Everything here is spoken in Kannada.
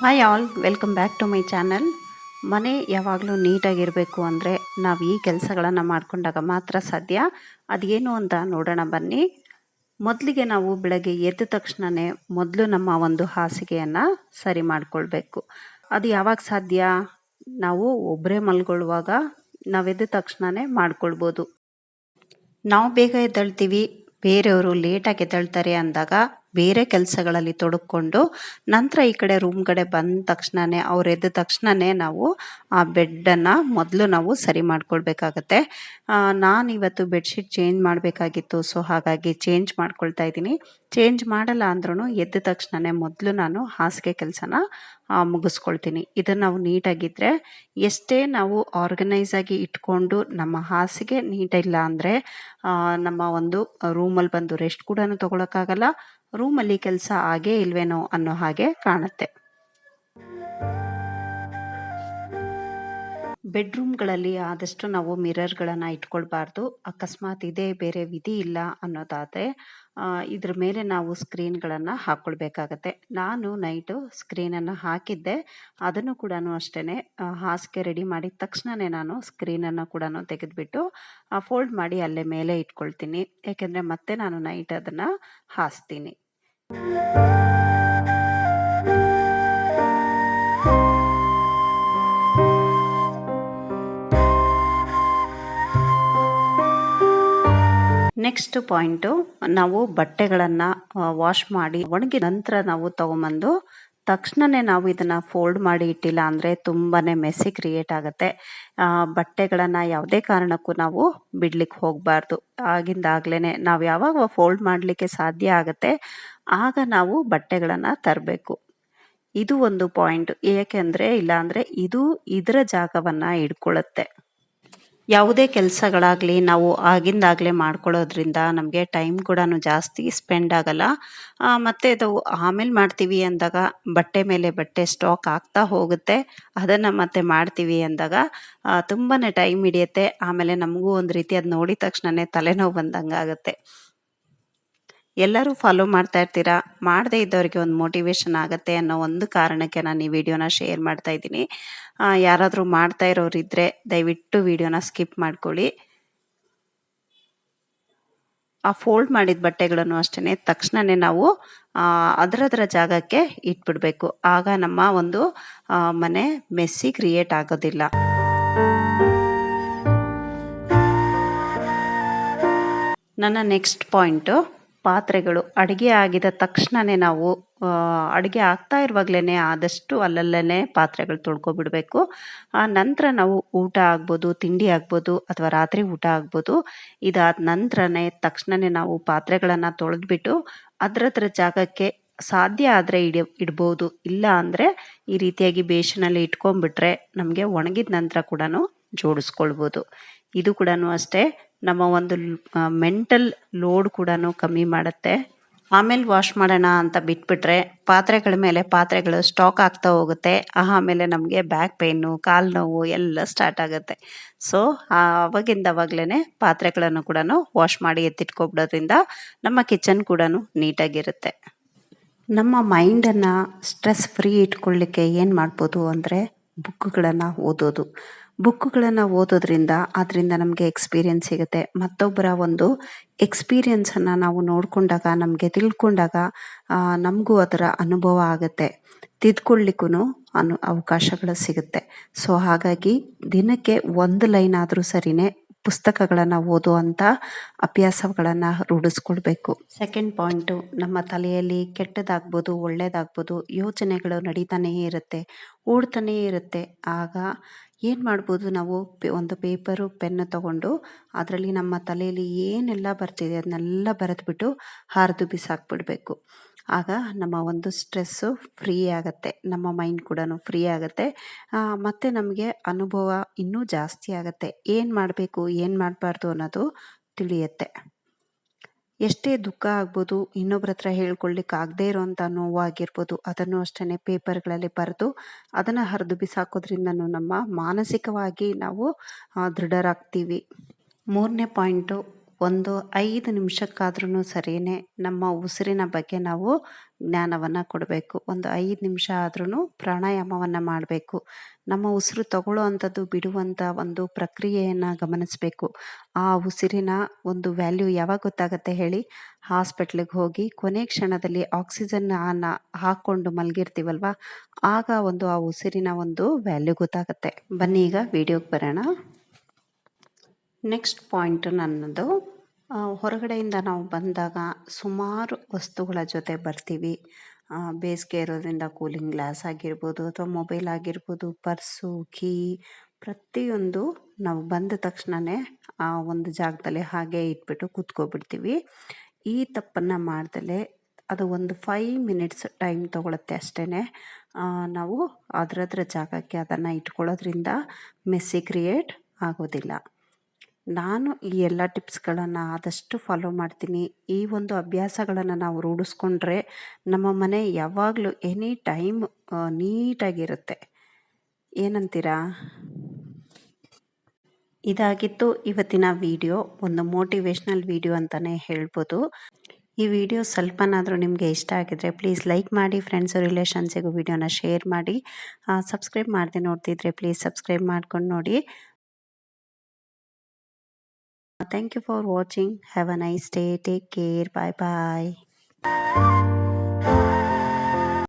Hi all welcome back to my channel ಮನೆ ಯಾವಾಗಲೂ ನೀಟಾಗಿರಬೇಕು ಅಂದರೆ ನಾವು ಈ ಕೆಲಸಗಳನ್ನು ಮಾಡಿಕೊಂಡಾಗ ಮಾತ್ರ ಸಾಧ್ಯ. ಅದೇನು ಅಂತ ನೋಡೋಣ ಬನ್ನಿ. ಮೊದಲಿಗೆ ನಾವು ಬೆಳಗ್ಗೆ ಎದ್ದ ತಕ್ಷಣವೇ ಮೊದಲು ನಮ್ಮ ಒಂದು ಹಾಸಿಗೆಯನ್ನು ಸರಿ ಮಾಡಿಕೊಳ್ಬೇಕು. ಅದು ಯಾವಾಗ ಸಾಧ್ಯ? ನಾವು ಒಬ್ಬರೇ ಮಲ್ಗೊಳ್ಳುವಾಗ ನಾವು ಎದ್ದ ತಕ್ಷಣವೇ ಮಾಡ್ಕೊಳ್ಬೋದು. ನಾವು ಬೇಗ ಎದ್ದೇಳ್ತೀವಿ, ಬೇರೆಯವರು ಲೇಟಾಗಿ ಎದ್ದೇಳ್ತಾರೆ ಅಂದಾಗ ಬೇರೆ ಕೆಲಸಗಳಲ್ಲಿ ತೊಡಕೊಂಡು ನಂತರ ಈ ಕಡೆ ರೂಮ್ ಕಡೆ ಬಂದ ತಕ್ಷಣನೇ, ಅವ್ರು ಎದ್ದ ತಕ್ಷಣನೇ ನಾವು ಆ ಬೆಡ್ಡನ್ನು ಮೊದಲು ನಾವು ಸರಿ ಮಾಡ್ಕೊಳ್ಬೇಕಾಗತ್ತೆ. ನಾನು ಇವತ್ತು ಬೆಡ್ಶೀಟ್ ಚೇಂಜ್ ಮಾಡಬೇಕಾಗಿತ್ತು ಸೊ ಹಾಗಾಗಿ ಚೇಂಜ್ ಮಾಡ್ಕೊಳ್ತಾ ಇದ್ದೀನಿ. ಚೇಂಜ್ ಮಾಡಲ್ಲ ಅಂದ್ರೂ ಎದ್ದ ತಕ್ಷಣನೇ ಮೊದಲು ನಾನು ಹಾಸಿಗೆ ಕೆಲಸನ ಮುಗಿಸ್ಕೊಳ್ತೀನಿ. ಇದನ್ನು ನಾವು ನೀಟಾಗಿದ್ದರೆ ಎಷ್ಟೇ ನಾವು ಆರ್ಗನೈಸ್ ಆಗಿ ಇಟ್ಕೊಂಡು ನಮ್ಮ ಹಾಸಿಗೆ ನೀಟಿಲ್ಲ ಅಂದರೆ ನಮ್ಮ ಒಂದು ರೂಮಲ್ಲಿ ಬಂದು ರೆಸ್ಟ್ ಕೂಡ ತೊಗೊಳಕ್ಕಾಗಲ್ಲ ರೂಮಲ್ಲಿ ಕೆಲಸ ಆಗೇ ಇಲ್ವೇನೋ ಅನ್ನೋ ಹಾಗೆ ಕಾಣುತ್ತೆ. ಬೆಡ್ರೂಮ್ಗಳಲ್ಲಿ ಆದಷ್ಟು ನಾವು ಮಿರರ್ಗಳನ್ನು ಇಟ್ಕೊಳ್ಬಾರ್ದು. ಅಕಸ್ಮಾತ್ ಇದೇ ಬೇರೆ ವಿಧಿ ಇಲ್ಲ ಅನ್ನೋದಾದರೆ ಇದ್ರ ಮೇಲೆ ನಾವು ಸ್ಕ್ರೀನ್ಗಳನ್ನು ಹಾಕ್ಕೊಳ್ಬೇಕಾಗತ್ತೆ ನಾನು ನೈಟು ಸ್ಕ್ರೀನನ್ನು ಹಾಕಿದ್ದೆ. ಅದನ್ನು ಕೂಡ ಅಷ್ಟೇ ಹಾಸಿಗೆ ರೆಡಿ ಮಾಡಿದ ತಕ್ಷಣವೇ ನಾನು ಸ್ಕ್ರೀನನ್ನು ಕೂಡ ತೆಗೆದುಬಿಟ್ಟು ಫೋಲ್ಡ್ ಮಾಡಿ ಅಲ್ಲೇ ಮೇಲೆ ಇಟ್ಕೊಳ್ತೀನಿ. ಯಾಕೆಂದರೆ ಮತ್ತೆ ನಾನು ನೈಟ್ ಅದನ್ನು ಹಾಸ್ತೀನಿ. ನೆಕ್ಸ್ಟ್ ಪಾಯಿಂಟು ನಾವು ಬಟ್ಟೆಗಳನ್ನು ವಾಶ್ ಮಾಡಿ, ಒಣಗಿದ ನಂತರ ನಾವು ತಗೊಂಬಂದು, ತಕ್ಷಣನೇ ನಾವು ಇದನ್ನು ಫೋಲ್ಡ್ ಮಾಡಿ ಇಟ್ಟಿಲ್ಲ ಅಂದರೆ ತುಂಬಾ ಮೆಸ್ಸಿ ಕ್ರಿಯೇಟ್ ಆಗುತ್ತೆ. ಬಟ್ಟೆಗಳನ್ನು ಯಾವುದೇ ಕಾರಣಕ್ಕೂ ನಾವು ಬಿಡ್ಲಿಕ್ಕೆ ಹೋಗಬಾರ್ದು. ಆಗಿಂದಾಗ್ಲೇ ನಾವು ಯಾವಾಗ ಫೋಲ್ಡ್ ಮಾಡಲಿಕ್ಕೆ ಸಾಧ್ಯ ಆಗುತ್ತೆ ಆಗ ನಾವು ಬಟ್ಟೆಗಳನ್ನು ತರಬೇಕು. ಇದು ಒಂದು ಪಾಯಿಂಟ್. ಏಕೆಂದರೆ, ಇಲ್ಲಾಂದರೆ ಇದು ಇದರ ಜಾಗವನ್ನು ಹಿಡ್ಕೊಳ್ಳುತ್ತೆ ಯಾವುದೇ ಕೆಲಸಗಳಾಗಲಿ ನಾವು ಆಗಿಂದಾಗಲೇ ಮಾಡ್ಕೊಳ್ಳೋದ್ರಿಂದ ನಮಗೆ ಟೈಮ್ ಕೂಡ ಜಾಸ್ತಿ ಸ್ಪೆಂಡ್ ಆಗಲ್ಲ. ಮತ್ತು ಅದು ಆಮೇಲೆ ಮಾಡ್ತೀವಿ ಅಂದಾಗ ಬಟ್ಟೆ ಮೇಲೆ ಬಟ್ಟೆ ಸ್ಟಾಕ್ ಆಗ್ತಾ ಹೋಗುತ್ತೆ. ಅದನ್ನು ಮತ್ತೆ ಮಾಡ್ತೀವಿ ಅಂದಾಗ ತುಂಬಾ ಟೈಮ್ ಹಿಡಿಯುತ್ತೆ. ಆಮೇಲೆ ನಮಗೂ ಒಂದು ರೀತಿ ಅದು ನೋಡಿದ ತಕ್ಷಣವೇ ತಲೆನೋವು ಬಂದಂಗೆ ಆಗುತ್ತೆ ಎಲ್ಲರೂ ಫಾಲೋ ಮಾಡ್ತಾ ಇರ್ತೀರಾ? ಮಾಡದೇ ಇದ್ದವರಿಗೆ ಒಂದು ಮೋಟಿವೇಶನ್ ಆಗುತ್ತೆ ಅನ್ನೋ ಒಂದು ಕಾರಣಕ್ಕೆ ನಾನು ಈ ವಿಡಿಯೋನ ಶೇರ್ ಮಾಡ್ತಾ ಇದ್ದೀನಿ. ಯಾರಾದರೂ ಮಾಡ್ತಾ ಇರೋರಿದ್ರೆ ದಯವಿಟ್ಟು ವಿಡಿಯೋನ ಸ್ಕಿಪ್ ಮಾಡ್ಕೊಳ್ಳಿ. ಆ ಫೋಲ್ಡ್ ಮಾಡಿದ ಬಟ್ಟೆಗಳನ್ನು ಅಷ್ಟೇ ತಕ್ಷಣವೇ ನಾವು ಅದರದರ ಜಾಗಕ್ಕೆ ಇಟ್ಬಿಡಬೇಕು. ಆಗ ನಮ್ಮ ಒಂದು ಮನೆ ಮೆಸ್ಸಿ ಕ್ರಿಯೇಟ್ ಆಗೋದಿಲ್ಲ. ನನ್ನ ನೆಕ್ಸ್ಟ್ ಪಾಯಿಂಟು ಪಾತ್ರೆಗಳು ಅಡುಗೆ ಆಗಿದ ತಕ್ಷಣವೇ ನಾವು ಅಡುಗೆ ಆಗ್ತಾ ಇರುವಾಗಲೇ ಆದಷ್ಟು ಅಲ್ಲಲ್ಲೇ ಪಾತ್ರೆಗಳು ತೊಳ್ಕೊಬಿಡಬೇಕು. ಆ ನಂತರ ನಾವು ಊಟ ಆಗ್ಬೋದು, ತಿಂಡಿ ಆಗ್ಬೋದು ಅಥವಾ ರಾತ್ರಿ ಊಟ ಆಗ್ಬೋದು. ಇದಾದ ನಂತರನೇ ತಕ್ಷಣವೇ ನಾವು ಪಾತ್ರೆಗಳನ್ನು ತೊಳೆದ್ಬಿಟ್ಟು ಅದ್ರದ್ರ ಜಾಗಕ್ಕೆ ಸಾಧ್ಯ ಆದರೆ ಇಡ, ಇಡ್ಬೋದು. ಇಲ್ಲ ಅಂದರೆ ಈ ರೀತಿಯಾಗಿ ಬೇಷನಲ್ಲಿ ಇಟ್ಕೊಂಡ್ಬಿಟ್ರೆ ನಮಗೆ ಒಣಗಿದ ನಂತರ ಕೂಡ ಜೋಡಿಸ್ಕೊಳ್ಬೋದು. ಇದು ಕೂಡ ಅಷ್ಟೇ. ನಮ್ಮ ಒಂದು ಮೆಂಟಲ್ ಲೋಡ್ ಕೂಡ ಕಮ್ಮಿ ಮಾಡುತ್ತೆ. ಆಮೇಲೆ ವಾಶ್ ಮಾಡೋಣ ಅಂತ ಬಿಟ್ಬಿಟ್ರೆ ಪಾತ್ರೆಗಳ ಮೇಲೆ ಪಾತ್ರೆಗಳು ಸ್ಟಾಕ್ ಆಗ್ತಾ ಹೋಗುತ್ತೆ. ಆಮೇಲೆ ನಮಗೆ ಬ್ಯಾಕ್ ಪೇಯ್ನು ಕಾಲು ನೋವು ಎಲ್ಲ ಸ್ಟಾರ್ಟ್ ಆಗುತ್ತೆ. ಸೊ ಅವಾಗಿಂದ ಅವಾಗಲೇ ಪಾತ್ರೆಗಳನ್ನು ಕೂಡ ವಾಶ್ ಮಾಡಿ ಎತ್ತಿಟ್ಕೊಬಿಡೋದ್ರಿಂದ ನಮ್ಮ ಕಿಚನ್ ಕೂಡ ನೀಟಾಗಿರುತ್ತೆ. ನಮ್ಮ ಮೈಂಡನ್ನು ಸ್ಟ್ರೆಸ್ ಫ್ರೀ ಇಟ್ಕೊಳ್ಳಿಕ್ಕೆ ಏನು ಮಾಡ್ಬೋದು ಅಂದರೆ ಬುಕ್ಗಳನ್ನು ಓದೋದು. ಬುಕ್ಗಳನ್ನು ಓದೋದ್ರಿಂದ ಅದರಿಂದ ನಮಗೆ ಎಕ್ಸ್ಪೀರಿಯನ್ಸ್ ಸಿಗುತ್ತೆ. ಮತ್ತೊಬ್ಬರ ಒಂದು ಎಕ್ಸ್ಪೀರಿಯೆನ್ಸನ್ನು ನಾವು ನೋಡಿಕೊಂಡಾಗ, ನಮಗೆ ತಿಳ್ಕೊಂಡಾಗ ನಮಗೂ ಅದರ ಅನುಭವ ಆಗುತ್ತೆ. ತಿದ್ಕೊಳ್ಳಿಕ್ಕೂ ಅನು, ಅವಕಾಶಗಳು ಸಿಗುತ್ತೆ. ಸೊ ಹಾಗಾಗಿ ದಿನಕ್ಕೆ ಒಂದು ಲೈನ್ ಆದರೂ ಸರಿನೇ ಪುಸ್ತಕಗಳನ್ನು ಓದುವಂಥ ಅಭ್ಯಾಸಗಳನ್ನು ರೂಢಿಸ್ಕೊಳ್ಬೇಕು. ಸೆಕೆಂಡ್ ಪಾಯಿಂಟು ನಮ್ಮ ತಲೆಯಲ್ಲಿ ಕೆಟ್ಟದಾಗ್ಬೋದು ಒಳ್ಳೆಯದಾಗ್ಬೋದು ಯೋಚನೆಗಳು ನಡೀತಾನೇ ಇರುತ್ತೆ, ಓಡ್ತಾನೇ ಇರುತ್ತೆ. ಆಗ ಏನು ಮಾಡ್ಬೋದು ನಾವು? ಒಂದು ಪೇಪರು, ಪೆನ್ನು ತಗೊಂಡು ಅದರಲ್ಲಿ ನಮ್ಮ ತಲೆಯಲ್ಲಿ ಏನೆಲ್ಲ ಬರ್ತಿದೆ, ಅದನ್ನೆಲ್ಲ ಬರೆದ್ಬಿಟ್ಟು ಹರಿದು ಬಿಸಾಕ್ಬಿಡ್ಬೇಕು. ಆಗ ನಮ್ಮ ಒಂದು ಸ್ಟ್ರೆಸ್ಸು ಫ್ರೀ ಆಗುತ್ತೆ. ನಮ್ಮ ಮೈಂಡ್ ಕೂಡ ಫ್ರೀ ಆಗುತ್ತೆ. ಮತ್ತು ನಮಗೆ ಅನುಭವ ಇನ್ನೂ ಜಾಸ್ತಿ ಆಗುತ್ತೆ. ಏನು ಮಾಡಬೇಕು, ಏನು ಮಾಡಬಾರ್ದು ಅನ್ನೋದು ತಿಳಿಯುತ್ತೆ. ಎಷ್ಟೇ ದುಃಖ ಆಗ್ಬೋದು, ಇನ್ನೊಬ್ರ ಹತ್ರ ಹೇಳ್ಕೊಳ್ಳಿಕ್ಕೆ ಆಗದೇ ಇರೋವಂಥ ನೋವಾಗಿರ್ಬೋದು, ಅದನ್ನು ಅಷ್ಟೇ ಪೇಪರ್ಗಳಲ್ಲಿ ಬರೆದು ಅದನ್ನು ಹರಿದು ಬಿಸಾಕೋದ್ರಿಂದನೂ ನಮ್ಮ ಮಾನಸಿಕವಾಗಿ ನಾವು ದೃಢರಾಗ್ತೀವಿ. ಮೂರನೇ ಪಾಯಿಂಟು ಒಂದು ಐದು ನಿಮಿಷಕ್ಕಾದ್ರೂ ಸರಿಯೇ ನಮ್ಮ ಉಸಿರಿನ ಬಗ್ಗೆ ನಾವು ಜ್ಞಾನವನ್ನು ಕೊಡಬೇಕು. ಒಂದು ಐದು ನಿಮಿಷ ಆದ್ರೂ ಪ್ರಾಣಾಯಾಮವನ್ನು ಮಾಡಬೇಕು. ನಮ್ಮ ಉಸಿರು ತಗೊಳ್ಳೋ ಅಂಥದ್ದು ಬಿಡುವಂಥ ಒಂದು ಪ್ರಕ್ರಿಯೆಯನ್ನು ಗಮನಿಸಬೇಕು. ಆ ಉಸಿರಿನ ಒಂದು ವ್ಯಾಲ್ಯೂ ಯಾವಾಗ ಗೊತ್ತಾಗುತ್ತೆ ಹೇಳಿ? ಹಾಸ್ಪಿಟ್ಲಿಗೆ ಹೋಗಿ ಕೊನೆ ಕ್ಷಣದಲ್ಲಿ ಆಕ್ಸಿಜನ್ ಹಾಕ್ಕೊಂಡು ಮಲಗಿರ್ತೀವಲ್ವ? ಆಗ ಒಂದು ಆ ಉಸಿರಿನ ಒಂದು ವ್ಯಾಲ್ಯೂ ಗೊತ್ತಾಗುತ್ತೆ. ಬನ್ನಿ ಈಗ ವಿಡಿಯೋಗೆ ಬರೋಣ. ನೆಕ್ಸ್ಟ್ ಪಾಯಿಂಟ್ ನನ್ನದು ಹೊರಗಡೆಯಿಂದ ನಾವು ಬಂದಾಗ ಸುಮಾರು ವಸ್ತುಗಳ ಜೊತೆ ಬರ್ತೀವಿ. ಬೇಸಿಗೆ ಇರೋದ್ರಿಂದ ಕೂಲಿಂಗ್ ಗ್ಲಾಸ್ ಆಗಿರ್ಬೋದು ಅಥವಾ ಮೊಬೈಲ್ ಆಗಿರ್ಬೋದು ಪರ್ಸು ಕೀ ಪ್ರತಿಯೊಂದು ನಾವು ಬಂದ ತಕ್ಷಣವೇ ಆ ಒಂದು ಜಾಗದಲ್ಲಿ ಹಾಗೆ ಇಟ್ಬಿಟ್ಟು ಕೂತ್ಕೊಬಿಡ್ತೀವಿ. ಈ ತಪ್ಪನ್ನು ಮಾಡ್ದಲೇ ಅದು ಒಂದು ಫೈವ್ ಮಿನಿಟ್ಸ್ ಟೈಮ್ ತೊಗೊಳುತ್ತೆ ಅಷ್ಟೇ ನಾವು ಅದರದ್ರ ಜಾಗಕ್ಕೆ ಅದನ್ನು ಇಟ್ಕೊಳ್ಳೋದ್ರಿಂದ ಮೆಸ್ಸಿ ಕ್ರಿಯೇಟ್ ಆಗೋದಿಲ್ಲ. ನಾನು ಈ ಎಲ್ಲ ಟಿಪ್ಸ್ಗಳನ್ನು ಆದಷ್ಟು ಫಾಲೋ ಮಾಡ್ತೀನಿ. ಈ ಒಂದು ಅಭ್ಯಾಸಗಳನ್ನು ನಾವು ರೂಢಿಸ್ಕೊಂಡ್ರೆ ನಮ್ಮ ಮನೆ ಯಾವಾಗಲೂ ಎನಿ ಟೈಮ್ ನೀಟಾಗಿರುತ್ತೆ. ಏನಂತೀರಾ? ಇದಾಗಿತ್ತು ಇವತ್ತಿನ ವಿಡಿಯೋ. ಒಂದು ಮೋಟಿವೇಶ್ನಲ್ ವಿಡಿಯೋ ಅಂತಲೇ ಹೇಳ್ಬೋದು. ಈ ವಿಡಿಯೋ ಸ್ವಲ್ಪನಾದರೂ ನಿಮಗೆ ಇಷ್ಟ ಆಗಿದ್ರೆ ಪ್ಲೀಸ್ ಲೈಕ್ ಮಾಡಿ, ಫ್ರೆಂಡ್ಸು ರಿಲೇಷನ್ಸಿಗೂ ವಿಡಿಯೋನ ಶೇರ್ ಮಾಡಿ. ಸಬ್ಸ್ಕ್ರೈಬ್ ಮಾಡದೆ ನೋಡ್ತಿದ್ರೆ ಪ್ಲೀಸ್ ಸಬ್ಸ್ಕ್ರೈಬ್ ಮಾಡ್ಕೊಂಡು ನೋಡಿ. Thank you for watching. Have a nice day. Take care. Bye bye.